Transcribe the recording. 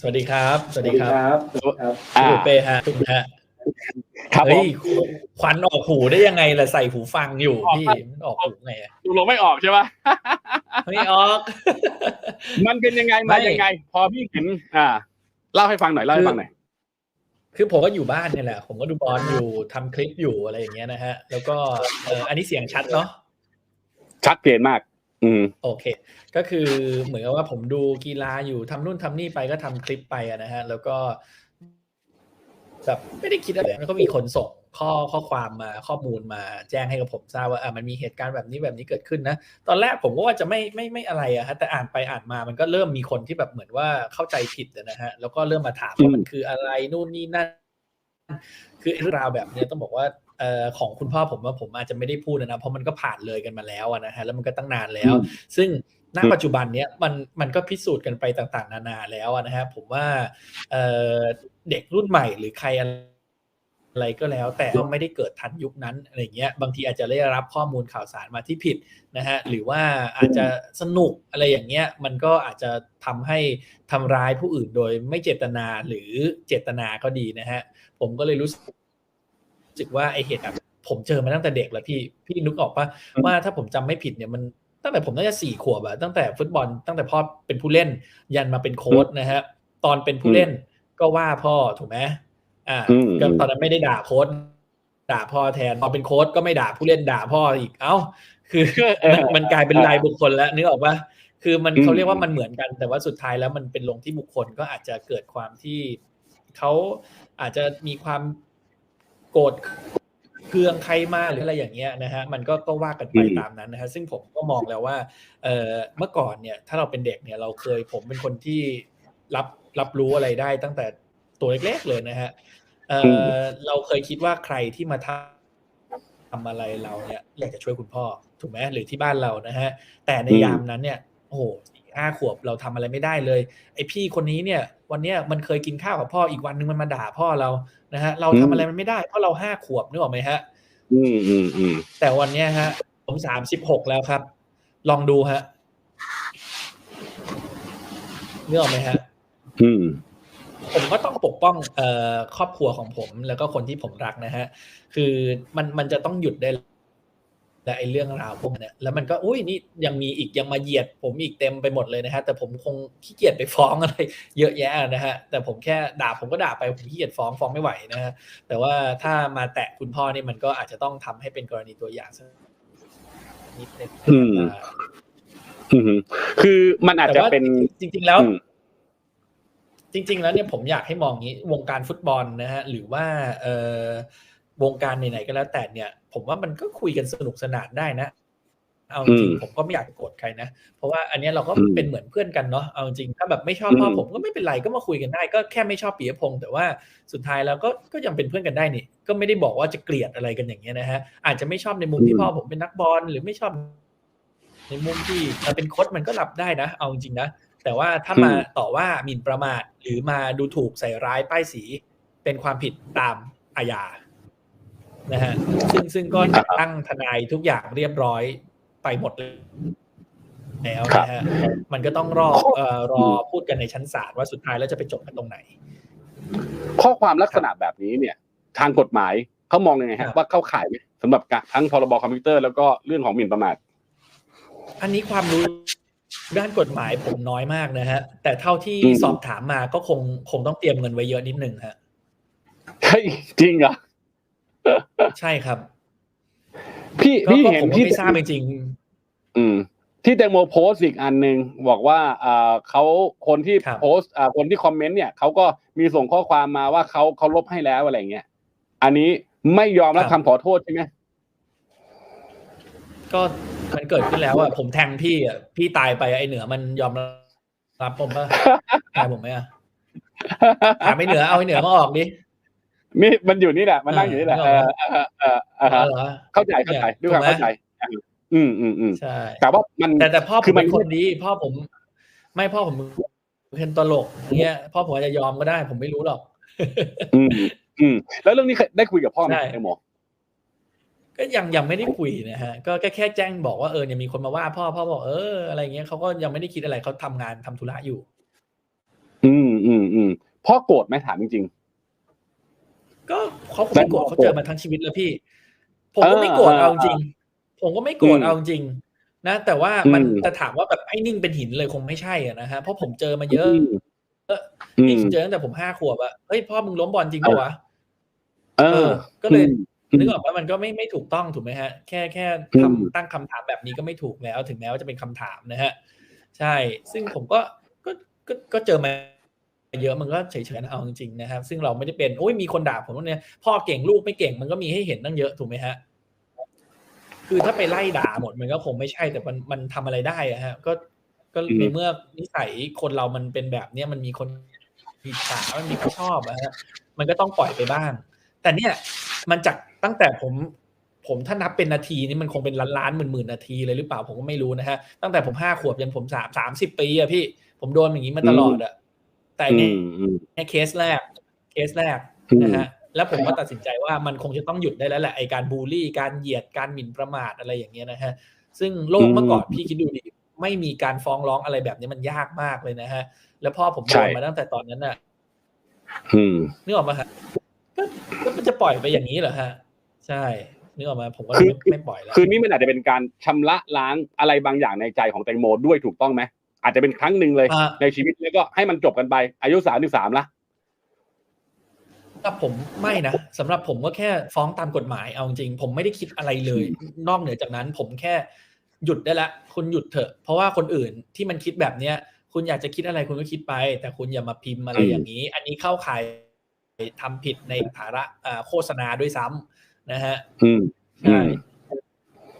สวัสดีครับ สวัสดีครับครับครับอ่าคุณเป้ฮะคุณฮะครับผเฮ้ยมควันออกหูได้ยังไงล่ะใส่หูฟังอยู่พี่มันออกหูไงอะดูลงไม่ออกใช่ปะไม่ออก มันเป็นยังไงไม่มายังไง พอพี่เห็น อ่า เล่าให้ฟังหน่อยเล่าให้ฟังหน่อยคือผมก็อยู่บ้านเนี่ยแหละ ผมก็ดูบอลอยู่ทำคลิปอยู่อะไรอย่างเงี้ยนะฮะ แล้วก็เอออันนี้เสียงชัดเนาะชัดเจนมากอืม โอเค ก็คือเหมือนกับว่าผมดูกีฬาอยู่ทำนู่นทำนี่ไปก็ทำคลิปไปนะฮะ แล้วก็แบบไม่ได้คิดอะไรแล้วก็มีคนส่งข้อข้อความมาข้อมูลมาแจ้งให้กับผมทราบว่าอะมันมีเหตุการณ์แบบนี้แบบนี้เกิดขึ้นนะ ตอนแรกผมก็ว่าจะไม่ไม่ไม่อะไรอะฮะแต่อ่านไปอ่านมามันก็เริ่มมีคนที่แบบเหมือนว่าเข้าใจผิดนะฮะแล้วก็เริ่มมาถามว่ามันคืออะไรนู่นนี่นั่นคือเรื่องราวแบบนี้ต้องบอกว่า ของคุณพ่อผมว่าผมอาจจะไม่ได้พูดนะเพราะมันก็ผ่านเลยกันมาแล้วอะนะฮะแล้วมันก็ตั้งนานแล้วอืมซึ่งณอืมปัจจุบันเนี้ยมันมันก็พิสูจน์กันไปต่างๆ นานาแล้วอะนะฮะผมว่าเอ่อเด็กรุ่นใหม่หรือใครอะไรก็แล้ว แต่ก็ไม่ได้เกิดทันยุคนั้นอะไรเงี้ยบางทีอาจจะได้รับข้อมูลข่าวสารมาที่ผิดนะฮะหรือว่าอาจจะสนุกอะไรอย่างเงี้ยมันก็อาจจะทำให้ทำร้ายผู้อื่นโดยไม่เจตนาหรือเจตนาก็ดีนะฮะผมก็เลยรู้สึก ว่าไอเหตุแบบผมเจอมาตั้งแต่เด็กแล้วพี่พี่นึกออกปะอืมว่าถ้าผมจำไม่ผิดเนี่ยมันตั้งแต่ผมน่าจะสี่ขวบอะตั้งแต่ฟุตบอลตั้งแต่พ่อเป็นผู้เล่น ยันมาเป็นโค้ชนะฮะตอนเป็นผู้เล่นก็ว่าพ่อถูกไหมอ่าอืมก็ตอนนั้นไม่ได้ด่าโค้ชด่าพ่อแทนพอเป็นโค้ชก็ไม่ด่าผู้เล่นด่าพ่ออีกเอ้า คือเออมันมันกลายเป็นรายบุคคลแล้วนึกออกปะคือมันอืมเขาเรียกว่ามันเหมือนกัน แต่ว่าสุดท้ายแล้วมันเป็นลงที่บุคคลก็อาจจะเกิดความที่เขาอาจจะมีความ โกรธเคืองใครมาหรืออะไรอย่างเงี้ยนะฮะมันก็ก็ว่ากันไปอืมตามนั้นนะฮะซึ่งผมก็มองแล้วว่าเออเมื่อก่อนเนี่ยถ้าเราเป็นเด็กเนี่ยเราเคยผมเป็นคนที่รับรับรู้อะไรได้ตั้งแต่ตัวเล็กๆเลยนะฮะเออเราเคยคิดว่าใครที่มาทำทำอะไรเราเนี่ยอยากจะช่วยคุณพ่อถูกไหมหรือที่บ้านเรานะฮะแต่ในอืมยามนั้นเนี่ยโอ้โหสี่ ห้าขวบเราทำอะไรไม่ได้เลย ไอพี่คนนี้เนี่ย วันเนี้ยมันเคยกินข้าวกับพ่ออีกวันนึงมันมาด่าพ่อเรานะฮะเราทำอะไรมันไม่ได้เพราะเราห้าขวบนึกออกไหมฮะ อืมอืมอืมแต่วันเนี้ยฮะ ผมสามสิบหกแล้วครับ ลองดูฮะนึกออกไหมฮะ อืมผมก็ต้องปกป้องเอ่อครอบครัวของผมแล้วก็คนที่ผมรักนะฮะ คือมันมันจะต้องหยุดได้ และไอ้เรื่องราวพวกเนี้ยแล้วมันก็อุ้ยนี่ยังมีอีกยังมาเหยียด ผมอีกเต็มไปหมดเลยนะฮะแต่ผมคงขี้เกียจไปฟ้องอะไรเยอะแยะนะฮะแต่ผมแค่ด่าผมก็ด่าไปผมขี้เกียจฟ้องฟ้องไม่ไหวนะฮะแต่ว่าถ้ามาแตะคุณพ่อนี่มันก็อาจจะต้องทำให้เป็นกรณีตัวอย่างสักนิดนึงอืมอืมคือมันอาจแต่จะว่าเป็นจริง ๆแล้วอืมจริง ๆ แล้วเนี่ยผมอยากให้มองงี้วงการฟุตบอลนะฮะหรือว่า เอ่อ วงการไหนๆก็แล้วแต่เนี่ย ผมว่ามันก็คุยกันสนุกสนานได้นะเอาจริงอืมๆผมก็ไม่อยากจะโกรธใครนะ เพราะว่าอันเนี้ยเราก็อืมเป็นเหมือนเพื่อนกันเนาะเอาจริงถ้าแบบไม่ชอบอืมพ่อผมก็ไม่เป็นไรก็มาคุยกันได้ ก็แค่ไม่ชอบปียพงษ์แต่ว่าสุดท้ายแล้วก็ก็ยังเป็นเพื่อนกันได้นี่ก็ไม่ได้บอกว่าจะเกลียดอะไรกันอย่างเงี้ยนะฮะอาจจะไม่ชอบในมุมที่พ่อผมเป็นนักบอลหรือไม่ชอบ ในมุมที่มันเป็นโค้ดมันก็รับได้นะ เอาจริงๆนะแต่ว่าถ้ามาต่อว่าหมิ่นประมาทหรือมาดูถูกใส่ร้ายป้ายสี เป็นความผิดตามอาญา นะฮะซึ่งซึ่งก็ตั้งทนายทุกอย่างเรียบร้อยไปหมดแล้วนะฮะมันก็ต้องรอเอ่อรอพูดกันในชั้นศาลว่าสุดท้ายแล้วจะไปจบกันตรงไหน ข้อความลักษณะแบบนี้เนี่ย ทางกฎหมายเขามองยังไงครัฮะบว่าเข้าข่ายไหมสำหรับการทั้งพรบคอมพิวเตอร์แล้วก็เรื่องของหมิ่นประมาทอันนี้ความรู้ด้านกฎหมายผมน้อยมากนะฮะ แต่เท่าที่อืมสอบถามมาก็คงคงต้องเตรียมเงินไว้เยอะนิดนึงฮะเฮ้ยจริงเหรอ ใช่ครับ พี่ก็พี่ก็เห็นผมก็ที่ไม่ทราบจริงอืม ที่แตงโมโพสต์อีกอันหนึ่งบอกว่าอ่าเขาคนที่ครับโพสต์อ่าคนที่คอมเมนต์เนี่ยเขาก็มีส่งข้อความมาว่าเขาเขาลบให้แล้วอะไรเงี้ยอันนี้ไม่ยอมรับคำขอโทษใช่ไหมๆก็มันเกิดขึ้นแล้วอะผมแทงพี่อะพี่ตายไปไอ้เหนือมันยอมรับผมปะตายผมไหมอะถามไอ้เหนือเอาไอ้เหนือมาออกดิ นี่มันอยู่นี่แหละ มันนั่งอยู่นี่แหละเอเอออเออเออเอออ๋อเหรอเข้าใจเข้าใจด้วยความถูกไหมเข้าใจอืมอืมอืมใช่แต่ว่ามันแต่แต่พ่อผคืมอมันเป็นคนดีพ่อผม ไม่พ่อผมเป็นตลกอย่างเงี้ยพ่อผมอาจจะยอมก็ได้ ผมไม่รู้หรอก อืมอืมแล้วเรื่องนี้เคยได้คุยกับพ่อไหมใช่แตงโมก็ยังยังไม่ได้คุยนะฮะก็แค่แค่แจ้งบอกว่าเออเนี่ยมีคนมาว่าพ่อพ่อบอกเอออะไรเงี้ยเขาก็ยังไม่ได้คิดอะไรเขาทำงานทำธุระอยู่อืมอืมพ่อโกรธไหมถามจริง ก็เขาคงไม่โกรธเขาเจอมาทั้งชีวิตแล้วพี่ ผมก็ไม่โกรธเออเอาจริง ผมก็ไม่โกรธอืมเอาจริงนะ แต่ว่ามันอืมจะถามว่าแบบไอ้นิ่งเป็นหินเลยคงไม่ใช่อะนะฮะเพราะผมเจอมาๆเยอะอืมอืมเจอตั้งแต่ผมห้าขวบอะเฮ้ยพ่อมึงล้มบอลจริงปะวะเอเอออก็เลยอืมนึกออกว่ามันก็ไม่ไม่ถูกต้องถูกไหมฮะ แค่แค่อืมคำตั้งคำถามแบบนี้ก็ไม่ถูกแล้ว ถึงแม้ว่าจะเป็นคำถามนะฮะ ใช่ ซึ่งผมก็ก็ก็ก็เจอมา เยอะมันก็เฉยๆนะเอาจริงๆนะครับ ซึ่งเราไม่ได้เป็นโอ้ยมีคนด่าผมว่าเนี่ยพ่อเก่งลูกไม่เก่งมันก็มีให้เห็นตั้งเยอะถูกไหมฮะคือถ้าไปไล่ด่าหมดมันก็คงไม่ใช่แต่มันมันทำอะไรได้อะฮะก็ก็อืมในเมื่อนิสัยคนเรามันเป็นแบบเนี้ยมันมีคนอิจฉามันมีคนชอบอะฮะมันก็ต้องปล่อยไปบ้าง แต่เนี่ยมันจากตั้งแต่ผมผมถ้านับเป็นนาทีนี่มันคงเป็นล้านล้านหมื่นหมื่นนาทีเลยหรือเปล่าผมก็ไม่รู้นะฮะตั้งแต่ผมห้าขวบจนผมสามสามสิบปีอะพี่ ผมโดนอย่างนี้มาตลอดอะ แต่อืเนี่ยมอืมในเคสแรก เคสแรกอืมนะฮะแล้วผมก็ตัดสินใจว่ามันคงจะต้องหยุดได้แล้วแหละไอการบูลลี่การเหยียดการหมิ่นประมาทอะไรอย่างเงี้ยนะฮะซึ่งโลกเมื่อก่อนพี่คิดดูดิไม่มีการฟ้องร้องอะไรแบบนี้มันยากมากเลยนะฮะ แล้วพ่อผมโดนมาตั้งแต่ตอนนั้นน่ะอืมนึกออกมาฮะก็ก็มันจะปล่อยไปอย่างนี้เหรอฮะ ใช่นึกออกมาผมก็คือไม่ไม่ปล่อยแล้ว คืนนี้มันอาจจะเป็นการชำระล้างอะไรบางอย่างในใจของแตงโมด้วยถูกต้องไหม อาจจะเป็นครั้งหนึ่งเลยอ่าในชีวิตแล้วก็ให้มันจบกันไป อายุสามสิบสามละถ้าผมไม่นะสำหรับผมก็แค่ฟ้องตามกฎหมายเอาจริงผมไม่ได้คิดอะไรเลย นอกเหนือจากนั้น ผมแค่หยุดได้ละคุณหยุดเถอะ เพราะว่าคนอื่นที่มันคิดแบบเนี้ย คุณอยากจะคิดอะไรคุณก็คิดไป แต่คุณอย่ามาพิมพ์อะไรอืมอย่างนี้ อันนี้เข้าข่ายทำผิดในฐานะอ่าโฆษณาด้วยซ้ำนะฮะอืมใช่อืม